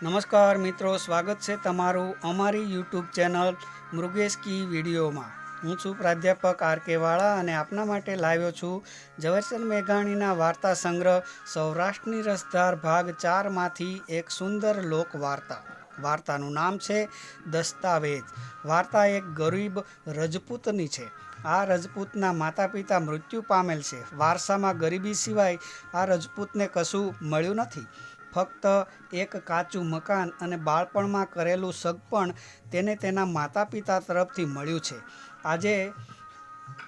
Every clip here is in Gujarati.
નમસ્કાર મિત્રો, સ્વાગત છે તમારું અમારી યુટ્યુબ ચેનલ મૃગેશ કી વિડીયોમાં. હું છું પ્રાધ્યાપક આર કે વાળા અને આપના માટે લાવ્યો છું ઝવેરચંદ મેઘાણીના વાર્તા સંગ્રહ સૌરાષ્ટ્રની રસધાર ભાગ ચારમાંથી એક સુંદર લોક વાર્તા વાર્તાનું નામ છે દસ્તાવેજ. વાર્તા એક ગરીબ રજપૂતની છે. આ રજપૂતના માતા પિતા મૃત્યુ પામેલ છે. વારસામાં ગરીબી સિવાય આ રજપૂતને કશું મળ્યું નથી. ફક્ત એક કાચું મકાન અને બાળપણમાં કરેલું સગપણ તેને તેના માતા પિતા તરફથી મળ્યું છે. આજે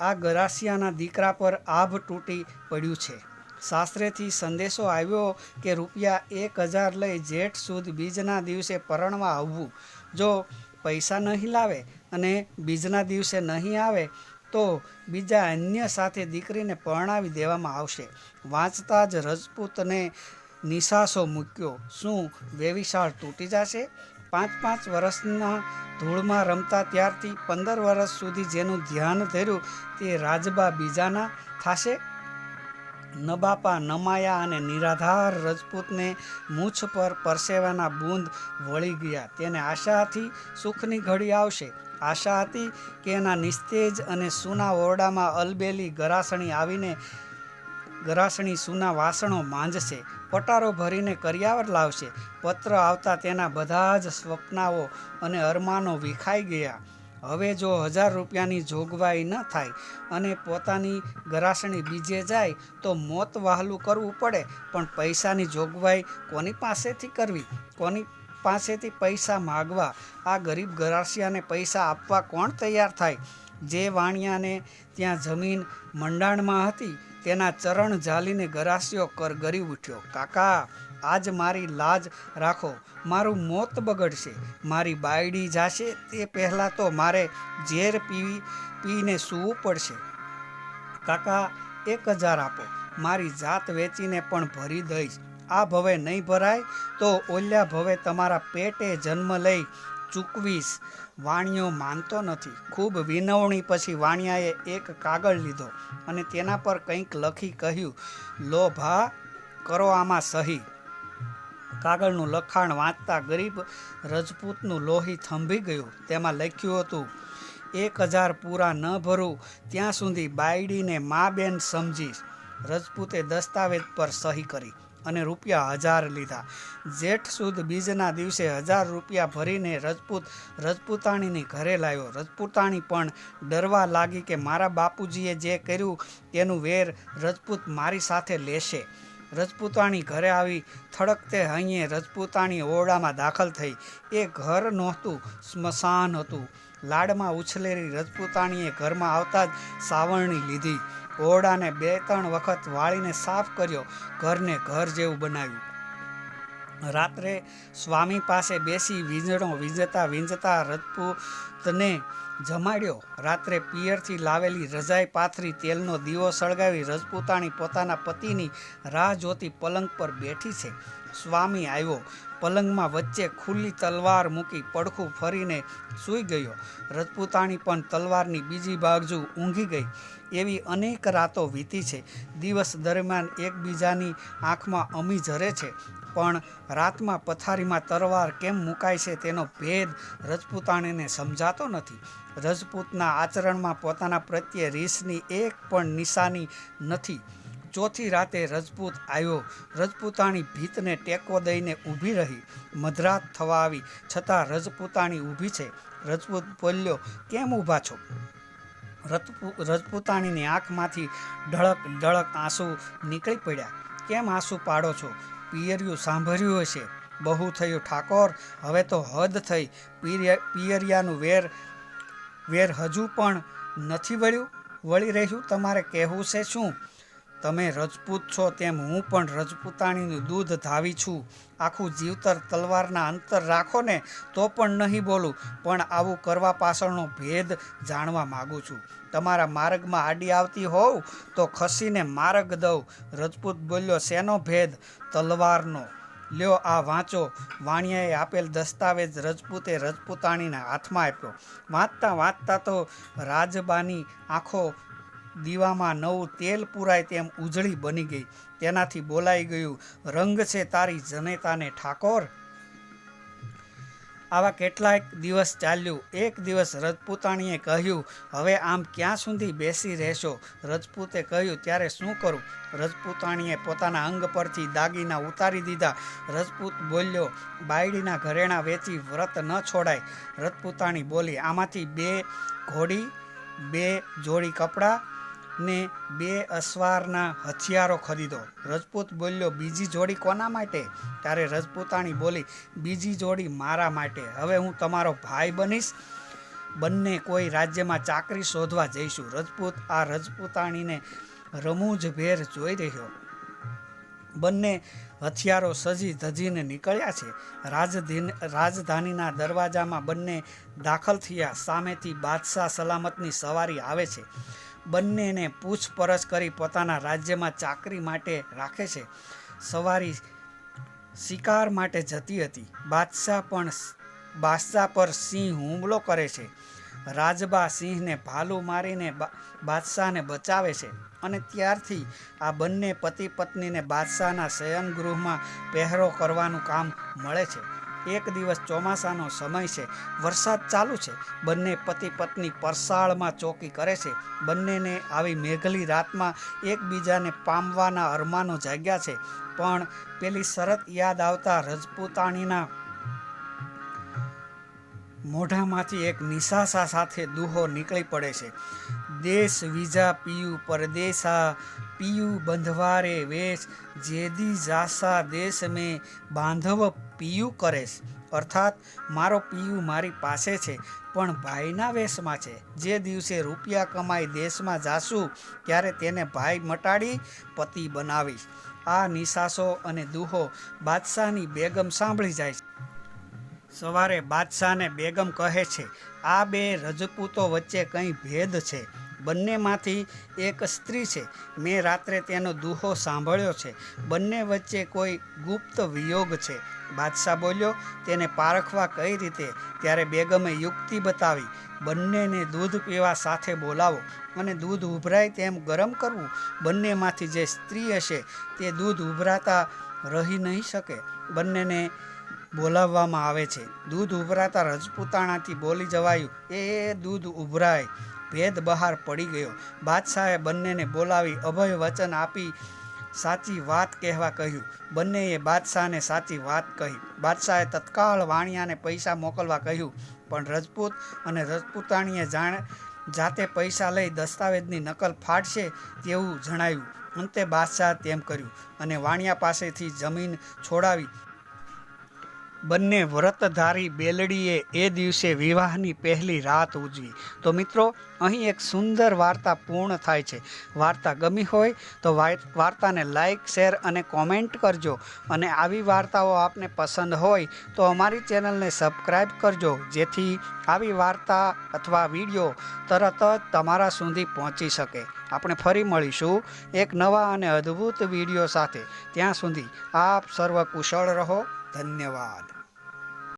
આ ગરાસિયાના દીકરા પર આભ તૂટી પડ્યું છે. શાસ્ત્રેથી સંદેશો આવ્યો કે રૂપિયા એક હજાર લઈ જેઠ સુદ બીજના દિવસે પરણવા આવવું. જો પૈસા નહીં લાવે અને બીજના દિવસે નહીં આવે, તો બીજા અન્ય સાથે દીકરીને પરણાવી દેવામાં આવશે. વાંચતા જ રજપૂતને નિશાસો મૂક્યો. શું વેવિશાળ તૂટી જશે? પાંચ પાંચ વર્ષના ધૂળમાં રમતા ત્યારથી પંદર વર્ષ સુધી જેનું ધ્યાન ધર્યું તે રાજબા બીજાના થશે? નબાપા નમાયા અને નિરાધાર રજપૂતને મૂછ પર પરસેવાના બૂંદ વળી ગયા. તેને આશા હતી સુખની ઘડી આવશે. આશા હતી કે એના નિસ્તેજ અને સૂના ઓરડામાં અલબેલી ગરાસણી આવીને ગરાસણી સૂના વાસણો માંજશે, પટારો ભરીને કરિયાવર લાવશે. પત્ર આવતા તેના બધા જ સ્વપ્નાઓ અને અરમાનો વિખાઈ ગયા. હવે જો હજાર રૂપિયાની જોગવાઈ ન થાય અને પોતાની ગરાસણી બીજે જાય, તો મોત વહાલું કરવું પડે. પણ પૈસાની જોગવાઈ કોની પાસેથી કરવી? કોની પાસેથી પૈસા માગવા? આ ગરીબ ગરાસિયાને પૈસા આપવા કોણ તૈયાર થાય? જે વાણિયાને ત્યાં જમીન મંડાણમાં હતી તેના ચરણ ઝાલીને ગરાસ્યો કર ગરી ઉઠ્યો, કાકા, આજ મારી લાજ રાખો, મારું મોત બગડશે, મારી બાયડી જાશે, તે પહેલાં તો મારે ઝેર પીવી, પીને સૂવું પડશે. કાકા, એક હજાર આપો, મારી જાત વેચીને પણ ભરી દઈશ, આ ભવે નહીં ભરાય, તો ઓલ્યા ભવે તમારા પેટે જન્મ લઈ ચૂકવીશ. વાણિયો માનતો નથી. ખૂબ વિનવણી પછી વાણિયાએ એક કાગળ લીધો અને તેના પર કંઈક લખી કહ્યું લો ભા કરો આમાં સહી. કાગળનું લખાણ વાંચતા ગરીબ રજપૂતનું લોહી થંભી ગયું. તેમાં લખ્યું હતું, એક હજાર પૂરા ન ભરું, ત્યાં સુધી બાયડીને મા બેન સમજીશ. રજપૂતે દસ્તાવેજ પર સહી કરી. અને રૂપિયા હજાર લીધા. જેઠ સુદ બીજના દિવસે હજાર રૂપિયા ભરીને રજપૂત, રજપૂતાણીની ઘરે લાવ્યો. રજપૂતાણી પણ ડરવા લાગી કે મારા બાપુજીએ જે કર્યું તેનું વેર રજપૂત મારી સાથે લેશે. રજપૂતાણી ઘરે આવી થડકતે હૈયે રજપૂતાણી ઓરડામાં દાખલ થઈ. એ ઘર નહોતું, સ્મશાન હતું. લાડમાં ઉછલેરી રજપૂતાણીએ ઘરમાં આવતા જ સાવરણી લીધી. ઓરડાને બે ત્રણ વખત વાળીને સાફ કર્યો. ઘરને ઘર જેવું બનાવ્યું. રાત્રે સ્વામી પાસે બેસી વીંજણો વીંઝતા વીંજતા રજપૂતને જમાડ્યો. રાત્રે પિયરથી લાવેલી રજાઈ પાથરી તેલનો દીવો સળગાવી રજપૂતાણી પોતાના પતિની રાહ જોતી પલંગ પર બેઠી છે. સ્વામી આવ્યો. પલંગમાં વચ્ચે ખુલ્લી તલવાર મૂકી પડખું ફરીને સૂઈ ગયો. રજપૂતાણી પણ તલવારની બીજી બાજુ ઊંઘી ગઈ. એવી અનેક રાતો વીતી છે. દિવસ દરમિયાન એકબીજાની આંખમાં અમી ઝરે છે. પણ રાતમાં પથારીમાં તરવાર કેમ મુકાય છે તેનો ભેદ રજપૂતાણીને સમજાતો નથી. રજપૂતના આચરણમાં પોતાના પ્રત્યે રીસની એક પણ નિશાની નથી. ચોથી રાતે રજપૂત આવ્યો. રજપૂતાણી ભીતને ટેકો દઈને ઊભી રહી. મધરાત થવા આવી. છતાં રજપૂતાણી ઊભી છે. રજપૂત બોલ્યો, કેમ ઊભા છો? રજપૂ, રજપૂતાણીની આંખમાંથી ઢળક ઢળક આંસુ નીકળી પડ્યા. કેમ આંસુ પાડો છો? પિયરિયું સાંભળ્યું હશે. બહુ થયું ઠાકોર, હવે તો હદ થઈ. પિયર પિયરિયાનું વેર વેર હજુ પણ નથી વળ્યું? વળી રહ્યું? તમારે કહેવું છે શું? તમે રજપૂત છો તેમ હું પણ રજપૂતાણીનું દૂધ ધાવી છું. આખું જીવતર તલવારના અંતર રાખો ને તો પણ નહીં બોલું, પણ આવું કરવા પાછળનો ભેદ જાણવા માગું છું. તમારા માર્ગમાં આડી આવતી હોવ તો ખસીને માર્ગ દઉં. રજપૂત બોલ્યો, શેનો ભેદ? તલવારનો. લ્યો, આ વાંચો. વાણિયાએ આપેલ દસ્તાવેજ રજપૂતે રજપૂતાણીના હાથમાં આપ્યો. વાંચતા વાંચતા તો રાજબાની આંખો દીવામાં નવું તેલ પૂરાય તેમ ઉજળી બની ગઈ. તેનાથી બોલાઈ ગયું, રંગ છે તારી જનેતાને ઠાકોર. આવા કેટલાક દિવસ ચાલ્યું. એક દિવસ રજપૂતાણીએ કહ્યું, હવે આમ ક્યાં સુધી બેસી રહેશો? રજપૂતે કહ્યું, ત્યારે શું કરું? રજપૂતાણીએ પોતાના અંગ પરથી દાગીના ઉતારી દીધા. રજપૂત બોલ્યો, બાયડીના ઘરેણાં વેચી વ્રત ન છોડાય. રજપૂતાણી બોલી, આમાંથી બે ઘોડી, બે જોડી કપડાં ને બે અસવારના હથિયારો ખરીદો. રજપૂત બોલ્યો, બીજી જોડી કોના માટે? ત્યારે રજપૂતાણી બોલી, બીજી જોડી મારા માટે. હવે હું તમારો ભાઈ બનીશ. બંને કોઈ રાજ્યમાં ચાકરી શોધવા જઈશું. રજપૂત આ રજપૂતાણીને રમૂજભેર જોઈ રહ્યો. બંને હથિયારો સજી ધજીને નીકળ્યા છે. રાજધીન, રાજધાનીના દરવાજામાં બંને દાખલ થયા. સામેથી બાદશાહ સલામતની સવારી આવે છે. બંનેને પૂછપરછ કરી પોતાના રાજ્યમાં ચાકરી માટે રાખે છે. સવારી શિકાર માટે જતી હતી. બાદશાહ પણ બાદશાહ પર સિંહ હુમલો કરે છે. રાજબા સિંહને ભાલુ મારીને બાદશાહને બચાવે છે અને ત્યારથી આ બંને પતિ પત્નીને બાદશાહના શયનગૃહમાં પહેરો કરવાનું કામ મળે છે. એક દિવસ ચોમાસાનો સમય છે. વરસાદ ચાલુ છે. બંને પતિ પત્ની પરસાળમાં ચોકી કરે છે. બંનેને આવી મેઘલી રાતમાં એકબીજાને પામવાના અરમાનો જાગ્યા છે. પણ પેલી શરત યાદ આવતા રજપૂતાણીના મોઢામાંથી એક નિશાસા સાથે દુહો નીકળી પડે છે. દેશ વિજા પીયું પરદેશા પીયું બંધવારે વેશ, જેદી જાસા દેશ મેં બાંધવ પિયુ કરેશ. અર્થાત, મારો પિયુ મારી પાસે છે, પણ ભાઈના વેશમાં છે. જે દિવસે રૂપિયા કમાઈ દેશમાં જાશું ત્યારે તેને ભાઈ મટાડી પતિ બનાવીશ. આ નિશાસો અને દુહો બાદશાહની બેગમ સાંભળી જાય છે. સવારે બાદશાહને બેગમ કહે છે, આ બે રજપૂતો વચ્ચે કંઈ ભેદ છે? બંનેમાંથી એક સ્ત્રી છે. મેં રાત્રે તેનો દુહો સાંભળ્યો છે. બંને વચ્ચે કોઈ ગુપ્ત વિયોગ છે. બાદશાહ બોલ્યો, તેને પારખવા કઈ રીતે? ત્યારે બેગમે યુક્તિ બતાવી. બંનેને દૂધ પીવા સાથે બોલાવો અને દૂધ ઉભરાય તેમ ગરમ કરવું. બંનેમાંથી જે સ્ત્રી હશે, તે દૂધ ઉભરાતા રહી નહીં શકે. બંનેને બોલાવવામાં આવે છે. દૂધ ઉભરાતા રજપૂતાણાથી બોલી જવાયું, એ દૂધ ઉભરાય. ભેદ બહાર પડી ગયો. બાદશાહે બંનેને બોલાવી અભય વચન આપી સાચી વાત કહેવા કહ્યું. બંનેએ બાદશાહને સાચી વાત કહી. બાદશાહે તત્કાળ વાણિયાને પૈસા મોકલવા કહ્યું. પણ રજપૂત અને રજપૂતાણીએ જાણે જાતે પૈસા લઈ દસ્તાવેજની નકલ ફાટશે તેવું જણાવ્યું અંતે બાદશાહ તેમ કર્યું અને વાણિયા પાસેથી જમીન છોડાવી બંને વ્રતધારી બેલડીએ એ દિવસે વિવાહની પહેલી રાત ઉજવી. તો મિત્રો, અહીં એક સુંદર વાર્તા પૂર્ણ થાય છે. વાર્તા ગમી હોય તો વાર્તાને લાઈક, શેર અને કોમેન્ટ કરજો. અને આવી વાર્તાઓ આપને પસંદ હોય તો અમારી ચેનલને સબસ્ક્રાઈબ કરજો. જેથી આવી વાર્તા અથવા વીડિયો તરત જ તમારા સુધી પહોંચી શકે. આપણે ફરી મળીશું એક નવા અને અદ્ભુત વીડિયો સાથે. ત્યાં સુધી આપ સર્વ કુશળ રહો. ધન્યવાદ.